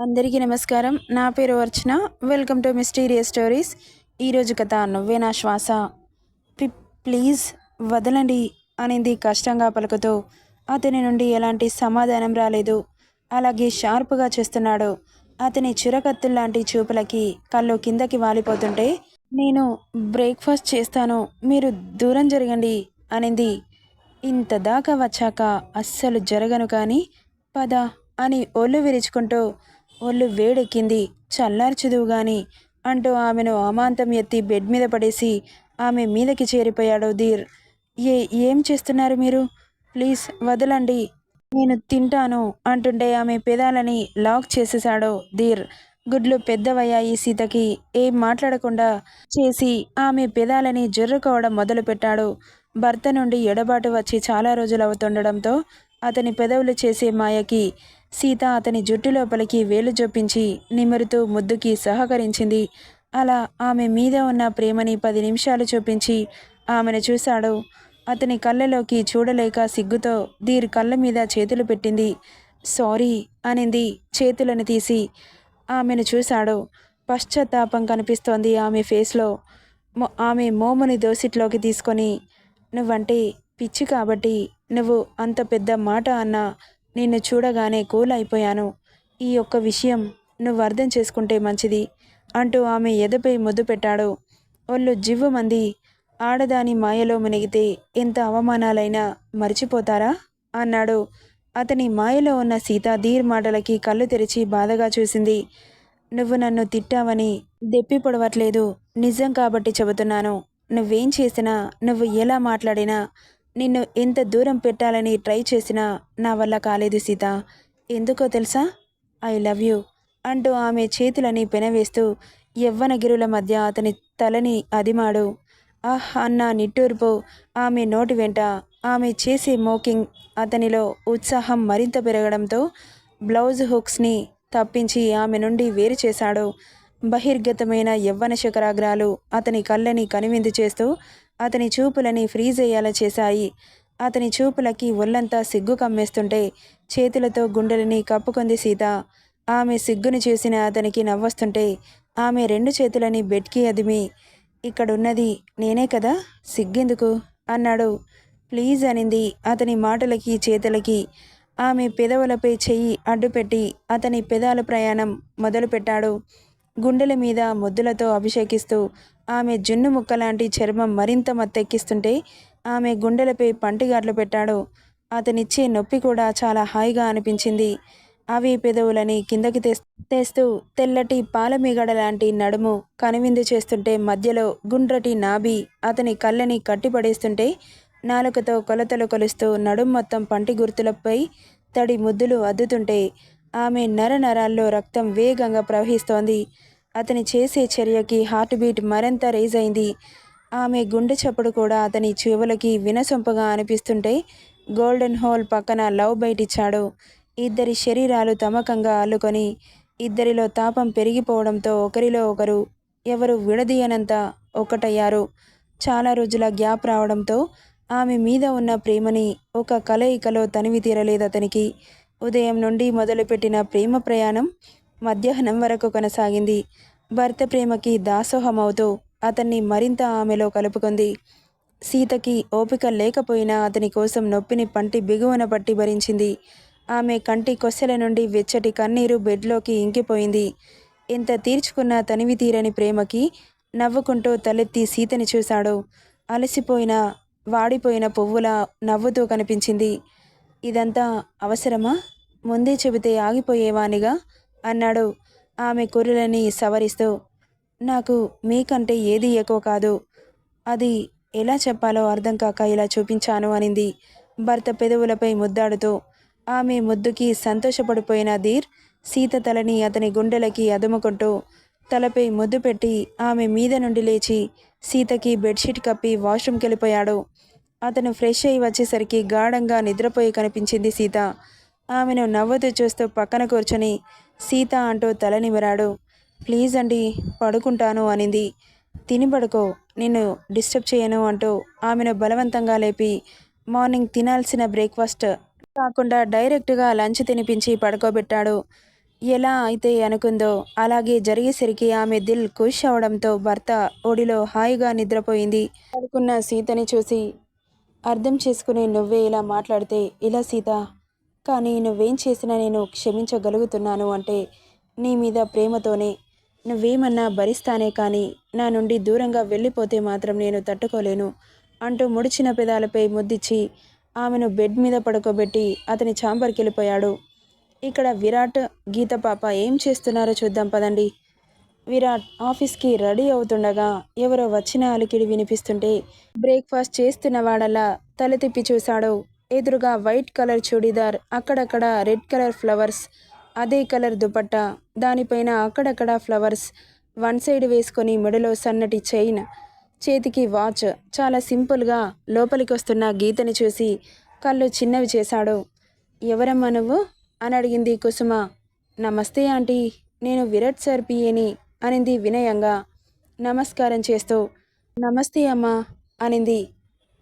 అందరికీ నమస్కారం. నా పేరు Archana. Welcome to mysterious stories. ఈరోజు కథ నువ్వే నా శ్వాస. పి ప్లీజ్ వదలండి అనేది కష్టంగా పలుకుతూ. అతని నుండి ఎలాంటి సమాధానం రాలేదు. అలాగే షార్ప్గా చూస్తున్నాడు. అతని చిరకత్తుల్లాంటి చూపులకి కళ్ళు కిందకి వాలిపోతుంటే నేను బ్రేక్ఫాస్ట్ చేస్తాను. మీరు దూరం జరగండి అనింది. ఇంత దాకా వచ్చాక అస్సలు జరగను కానీ పద అని ఒళ్ళు విరుచుకుంటూ ఒళ్ళు వేడెక్కింది. చల్లార్చుదువు చదువుగాని అంటూ ఆమెను అమాంతం ఎత్తి బెడ్ మీద పడేసి ఆమె మీదకి చేరిపోయాడు ధీర్. ఏ ఏం చేస్తున్నారు మీరు? ప్లీజ్ వదలండి. నేను తింటాను అంటుంటే ఆమె పెదాలని లాక్ చేసేశాడు ధీర్. గుడ్లు పెద్దవయ్యాయి సీతకి. ఏం మాట్లాడకుండా చేసి ఆమె పెదాలని జుర్రుకోవడం మొదలుపెట్టాడు. భర్త నుండి ఎడబాటు వచ్చి చాలా రోజులు అవుతుండడంతో అతని పెదవులు చేసే మాయకి సీత అతని జుట్టు లోపలికి వేలు జొప్పించి నిమురుతూ ముద్దుకి సహకరించింది. అలా ఆమె మీద ఉన్న ప్రేమని పది నిమిషాలు చూపించి ఆమెను చూశాడు. అతని కళ్ళలోకి చూడలేక సిగ్గుతో దీర్ కళ్ళ మీద చేతులు పెట్టింది. సారీ అనింది చేతులను తీసి. ఆమెను చూశాడు. పశ్చాత్తాపం కనిపిస్తోంది ఆమె ఫేస్లో. ఆమె మోముని దోసిట్లోకి తీసుకొని నువ్వంటే పిచ్చి కాబట్టి నువ్వు అంత పెద్ద మాట అన్నా నిన్ను చూడగానే కూల్ అయిపోయాను ఈ ఒక్క విషయం నువ్వు అర్థం చేసుకుంటే మంచిది అంటూ ఆమె ఎదపై ముద్దు పెట్టాడు. ఒళ్ళు జివ్వుమంది ఆడదాని మాయలో మునిగితే ఎంత అవమానాలైనా మర్చిపోతారా? అన్నాడు. అతని మాయలో ఉన్న సీత ధీర్ మాటలకి కళ్ళు తెరిచి బాధగా చూసింది. నువ్వు నన్ను తిట్టావని దెప్పి పొడవట్లేదు. నిజం కాబట్టి చెబుతున్నాను. నువ్వేం చేసినా నువ్వు ఎలా మాట్లాడినా నిన్ను ఎంత దూరం పెట్టాలని ట్రై చేసినా నా వల్ల కాలేదు సీత. ఎందుకో తెలుసా? ఐ లవ్ యూ అంటూ ఆమె చేతులని పెనవేస్తూ యవ్వనగిరుల మధ్య అతని తలని అదిమాడు. ఆహ్ అన్న నిట్టూర్పు ఆమె నోటి వెంట ఆమె చేసే మోకింగ్ అతనిలో ఉత్సాహం మరింత పెరగడంతో బ్లౌజ్ హుక్స్ని తప్పించి ఆమె నుండి వేరు చేశాడు. బహిర్గతమైన యవ్వన శకరాగ్రాలు అతని కళ్ళని కనువిందు చేస్తూ అతని చూపులని ఫ్రీజ్ అయ్యేలా చేశాయి. అతని చూపులకి ఒళ్ళంతా సిగ్గు కమ్మేస్తుంటే చేతులతో గుండెలని కప్పుకుంది సీత. ఆమె సిగ్గుని చూసిన అతనికి నవ్వొస్తుంటే ఆమె రెండు చేతులని బెడ్కి అదిమి. ఇక్కడున్నది నేనే కదా? సిగ్గెందుకు? అన్నాడు. ప్లీజ్ అనింది అతని మాటలకి చేతులకి. ఆమె పెదవులపై చెయ్యి అడ్డుపెట్టి అతని పెదాల ప్రయాణం మొదలుపెట్టాడు. గుండెల మీద ముద్దులతో అభిషేకిస్తూ ఆమె జున్ను ముక్కలాంటి చర్మం మరింత మత్తెక్కిస్తుంటే ఆమె గుండెలపై పంటిగాట్లు పెట్టాడు. అతనిచ్చే నొప్పి కూడా చాలా హాయిగా అనిపించింది. అవి పెదవులని కిందకి తెస్తూ తెల్లటి పాలమీగడ లాంటి నడుము కనువిందు చేస్తుంటే మధ్యలో గుండ్రటి నాభి అతని కళ్ళని కట్టిపడేస్తుంటే నాలుకతో కొలతలు కొలుస్తూ నడుం మొత్తం పంటి గుర్తులపై తడి ముద్దులు అద్దుతుంటే ఆమె నర నరాల్లో రక్తం వేగంగా ప్రవహిస్తోంది. అతని చేసే చర్యకి హార్ట్ బీట్ మరింత రేజ్ అయింది. ఆమె గుండె చప్పుడు కూడా అతని చెవులకి వినసొంపుగా అనిపిస్తుంటే గోల్డెన్ హోల్ పక్కన లవ్ బయటిచ్చాడు ఇద్దరి శరీరాలు తమకంగా అల్లుకొని ఇద్దరిలో తాపం పెరిగిపోవడంతో ఒకరిలో ఒకరు ఎవరు విడదీయనంత ఒకటయ్యారు చాలా రోజుల గ్యాప్ రావడంతో ఆమె మీద ఉన్న ప్రేమని ఒక కలయికలో తనివి తీరలేదు అతనికి. ఉదయం నుండి మొదలుపెట్టిన ప్రేమ ప్రయాణం మధ్యాహ్నం వరకు కొనసాగింది. భర్త ప్రేమకి దాసోహమవుతూ అతన్ని మరింత ఆమెలో కలుపుకుంది. సీతకి ఓపిక లేకపోయినా అతని కోసం నొప్పిని పంటి బిగువన పట్టి భరించింది. ఆమె కంటి కొస్సెల నుండి వెచ్చటి కన్నీరు బెడ్లోకి ఇంకిపోయింది. ఎంత తీర్చుకున్న తనివి తీరని ప్రేమకి నవ్వుకుంటూ తలెత్తి సీతని చూశాడు. అలసిపోయిన వాడిపోయిన పువ్వులా నవ్వుతూ కనిపించింది. ఇదంతా అవసరమా? ముందే చెబితే ఆగిపోయేవానిగా అన్నాడు. ఆమె కుర్రలని సవరిస్తూ నాకు మీకంటే ఏది ఎక్కువ కాదు. అది ఎలా చెప్పాలో అర్థం కాక ఇలా చూపించాను అనింది. భర్త పెదవులపై ముద్దాడుతూ ఆమె ముద్దుకి సంతోషపడిపోయిన ధీర్ సీత తలని అతని గుండెలకి అదుముకుంటూ తలపై ముద్దు పెట్టి ఆమె మీద నుండి లేచి సీతకి బెడ్షీట్ కప్పి వాష్రూమ్కి వెళ్ళిపోయాడు. అతను ఫ్రెష్ అయి వచ్చేసరికి గాఢంగా నిద్రపోయి కనిపించింది సీత. ఆమెను నవ్వుతూ చూస్తూ పక్కన కూర్చొని సీత అంటూ తల నిమిరాడు. ప్లీజ్ అండి పడుకుంటాను అనింది. తిని పడుకో నిన్ను డిస్టర్బ్ చేయను అంటూ ఆమెను బలవంతంగా లేపి మార్నింగ్ తినాల్సిన బ్రేక్ఫాస్ట్ కాకుండా డైరెక్ట్గా లంచ్ తినిపించి పడుకోబెట్టాడు. ఎలా అయితే అనుకుందో అలాగే జరిగేసరికి ఆమె దిల్ ఖుష్ అవడంతో భర్త ఒడిలో హాయిగా నిద్రపోయింది. పడుకున్న సీతని చూసి అర్థం చేసుకుని నువ్వే ఇలా మాట్లాడితే ఇలా సీత కానీ నువ్వేం చేసినా నేను క్షమించగలుగుతున్నాను అంటే నీ మీద ప్రేమతోనే. నువ్వేమన్నా భరిస్తానే కానీ నా నుండి దూరంగా వెళ్ళిపోతే మాత్రం నేను తట్టుకోలేను అంటూ ముడిచిన పెదాలపై ముద్దిచ్చి ఆమెను బెడ్ మీద పడుకోబెట్టి అతని చాంబర్కి వెళ్ళిపోయాడు. ఇక్కడ విరాట్ గీత పాప ఏం చేస్తున్నారో చూద్దాం పదండి. విరాట్ ఆఫీస్కి రెడీ అవుతుండగా ఎవరో వచ్చిన అలికిడి వినిపిస్తుంటే బ్రేక్ఫాస్ట్ చేస్తున్న వాడలా తల తిప్పి చూశాడు. ఎదురుగా వైట్ కలర్ చుడిదార్ అక్కడక్కడ రెడ్ కలర్ ఫ్లవర్స్ అదే కలర్ దుపట్టా దానిపైన అక్కడక్కడ ఫ్లవర్స్ వన్ సైడ్ వేసుకొని మెడలో సన్నటి చైన్ చేతికి వాచ్ చాలా సింపుల్గా లోపలికి వస్తున్న గీతని చూసి కళ్ళు చిన్నవి చేశాడు. ఎవరమ్మా నువ్వు? అని అడిగింది కుసుమ. నమస్తే ఆంటీ నేను విరాట్ సార్ పిఏని అనింది వినయంగా. నమస్కారం చేస్తూ నమస్తే అమ్మా అనింది.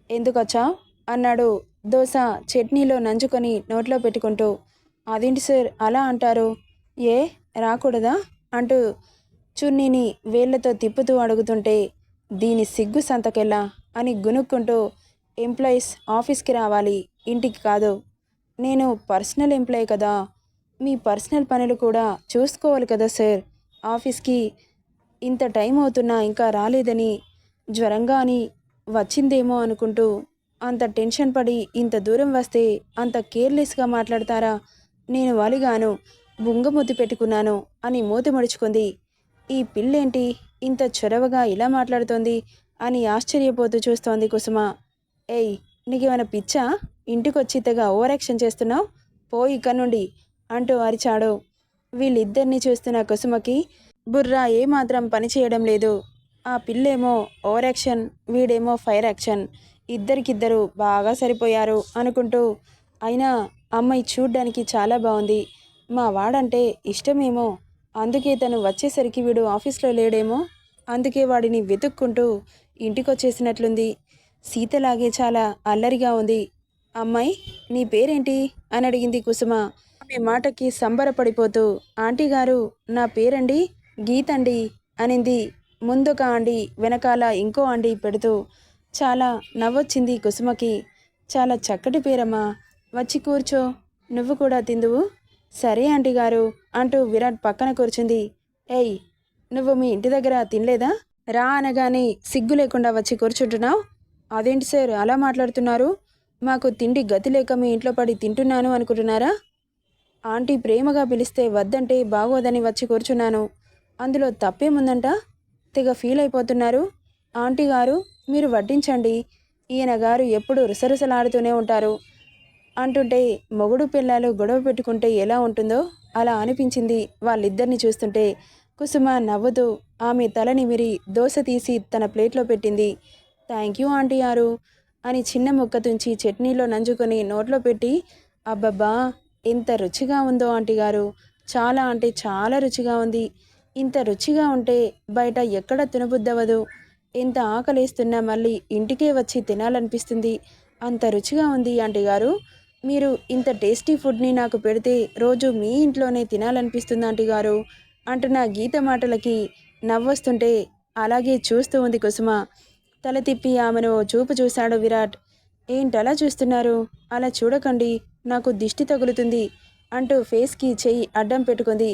ఎందుకొచ్చా అన్నాడు దోశ చట్నీలో నంచుకొని నోట్లో పెట్టుకుంటూ అదేంటి సార్ అలా అంటారు? ఏ? రాకూడదా? అంటూ చున్నీని వేళ్ళతో తిప్పుతూ అడుగుతుంటే దీని సిగ్గు సంతకెళ్ళా అని గునుక్కుంటూ ఎంప్లాయీస్ ఆఫీస్కి రావాలి ఇంటికి కాదు. నేను పర్సనల్ ఎంప్లాయీ కదా. మీ పర్సనల్ పనులు కూడా చూసుకోవాలి కదా సార్. ఆఫీస్కి ఇంత టైం అవుతున్నా ఇంకా రాలేదని జ్వరంగా అని వచ్చిందేమో అనుకుంటూ అంత టెన్షన్ పడి ఇంత దూరం వస్తే అంత కేర్లెస్గా మాట్లాడతారా? నేను వలిగాను బుంగమూతి పెట్టుకున్నాను అని మూతి ముడుచుకుంది. ఈ పిల్లేంటి? ఇంత చొరవగా ఇలా మాట్లాడుతోంది అని ఆశ్చర్యపోతూ చూస్తోంది కుసుమ. ఏయ్ నీకేమైనా పిచ్చా? ఇంటికొచ్చి తెగ ఓవర్ యాక్షన్ చేస్తున్నావు? పో ఇక్కడ నుండి అంటూ అరిచాడు. వీళ్ళిద్దరిని చూస్తున్న కుసుమకి బుర్రా ఏమాత్రం పని చేయడం లేదు. ఆ పిల్లేమో ఓవర్ యాక్షన్ వీడేమో ఫైర్ యాక్షన్ ఇద్దరికిద్దరు బాగా సరిపోయారు అనుకుంటూ అయినా అమ్మాయి చూడ్డానికి చాలా బాగుంది మా వాడంటే ఇష్టమేమో అందుకే తను వచ్చేసరికి వీడు ఆఫీస్లో లేడేమో అందుకే వాడిని వెతుక్కుంటూ ఇంటికొచ్చేసినట్లుంది. సీతలాగే చాలా అల్లరిగా ఉంది. అమ్మాయి నీ పేరేంటి? అని అడిగింది కుసుమ. ఆమె మాటకి సంబరపడిపోతూ ఆంటీ గారు నా పేరండి గీతండి అనింది. ముందుక ఆండి వెనకాల ఇంకో ఆండి పెడుతూ చాలా నవ్వొచ్చింది కుసుమకి. చాలా చక్కటి పేరమ్మా. వచ్చి కూర్చో. నువ్వు కూడా తిందువు. సరే ఆంటీ గారు అంటూ విరాట్ పక్కన కూర్చుంది. ఏయ్ నువ్వు మీ ఇంటి దగ్గర తినలేదా? రా అనగానే సిగ్గు లేకుండా వచ్చి కూర్చుంటున్నావు. అదేంటి సార్ అలా మాట్లాడుతున్నారు? మాకు తిండి గతి లేక మీ ఇంట్లో పడి తింటున్నాను అనుకుంటున్నారా? ఆంటీ ప్రేమగా పిలిస్తే వద్దంటే బాగోదని వచ్చి కూర్చున్నాను. అందులో తప్పేముందంట? తెగ ఫీల్ అయిపోతున్నారు. ఆంటీ గారు మీరు వడ్డించండి. ఈయన గారు ఎప్పుడు రుసరుసలాడుతూనే ఉంటారు. అంటుంటే మొగుడు పిల్లలు గొడవ పెట్టుకుంటే ఎలా ఉంటుందో అలా అనిపించింది వాళ్ళిద్దరిని చూస్తుంటే. కుసుమ నవ్వుతూ ఆమె తలని నిమిరి దోశ తీసి తన ప్లేట్లో పెట్టింది. థ్యాంక్ యూ ఆంటీ గారు అని చిన్న ముక్క తుంచి చట్నీలో నంజుకొని నోట్లో పెట్టి అబ్బబ్బా ఎంత రుచిగా ఉందో ఆంటీ గారు. చాలా అంటే చాలా రుచిగా ఉంది. ఇంత రుచిగా ఉంటే బయట ఎక్కడ తినబుద్దవదు ఎంత ఆకలేస్తున్నా మళ్ళీ ఇంటికే వచ్చి తినాలనిపిస్తుంది. అంత రుచిగా ఉంది ఆంటీ గారు. మీరు ఇంత టేస్టీ ఫుడ్ని నాకు పెడితే రోజు మీ ఇంట్లోనే తినాలనిపిస్తుంది ఆంటీ గారు. అంటున్న గీత మాటలకి నవ్వొస్తుంటే అలాగే చూస్తూ ఉంది కుసుమ. తల తిప్పి ఆమెను ఓ చూపు చూశాడు విరాట్. ఏంటలా చూస్తున్నారు? అలా చూడకండి నాకు దిష్టి తగులుతుంది అంటూ ఫేస్కి చెయ్యి అడ్డం పెట్టుకుంది.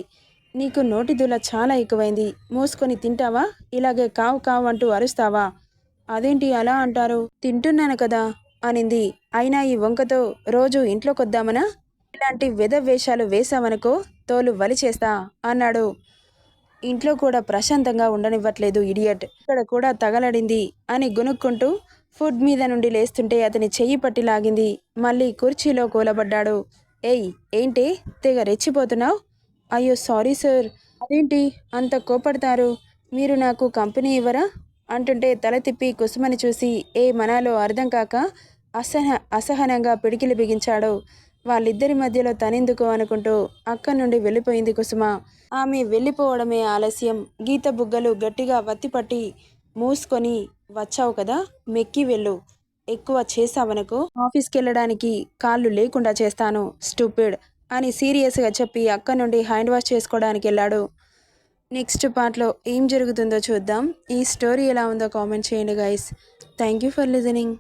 నీకు నోటి దుల చాలా ఎక్కువైంది. మూసుకొని తింటావా? ఇలాగే కావు కావు అంటూ అరుస్తావా? అదేంటి అలా అంటారు? తింటున్నాను కదా అనింది. అయినా ఈ వంకతో రోజు ఇంట్లోకొద్దామనా ఇలాంటి వెద వేషాలు వేశావనుకో తోలు వలి చేస్తా అన్నాడు. ఇంట్లో కూడా ప్రశాంతంగా ఉండనివ్వట్లేదు ఇడియట్. ఇక్కడ కూడా తగలడింది అని గునుక్కుంటూ ఫుడ్ మీద నుండి లేస్తుంటే అతని చెయ్యి పట్టి లాగింది. మళ్ళీ కుర్చీలో కూలబడ్డాడు. ఏయ్ ఏంటి? తెగ రెచ్చిపోతున్నావు? అయ్యో సారీ సార్. అదేంటి? అంత కోపడతారు. మీరు నాకు కంపెనీ ఇవ్వరా? అంటుంటే తల తిప్పి కుసుమని చూసి ఏ మనాలో అర్థం కాక అసహ అసహనంగా పిడికిలి బిగించాడు. వాళ్ళిద్దరి మధ్యలో తనెందుకు అనుకుంటూ అక్కడి నుండి వెళ్ళిపోయింది కుసుమ. ఆమె వెళ్ళిపోవడమే ఆలస్యం. గీత బుగ్గలు గట్టిగా వత్తిపట్టి మూసుకొని వచ్చావు కదా మెక్కి వెళ్ళు. ఎక్కువ చేసావనుకో ఆఫీస్కి వెళ్ళడానికి కాళ్ళు లేకుండా చేస్తాను స్టూపిడ్. అని సీరియస్గా చెప్పి అక్క నుండి హ్యాండ్ వాష్ చేసుకోవడానికి వెళ్ళాడు. నెక్స్ట్ పార్ట్లో ఏం జరుగుతుందో చూద్దాం. ఈ స్టోరీ ఎలా ఉందో కామెంట్ చేయండి guys thank you for listening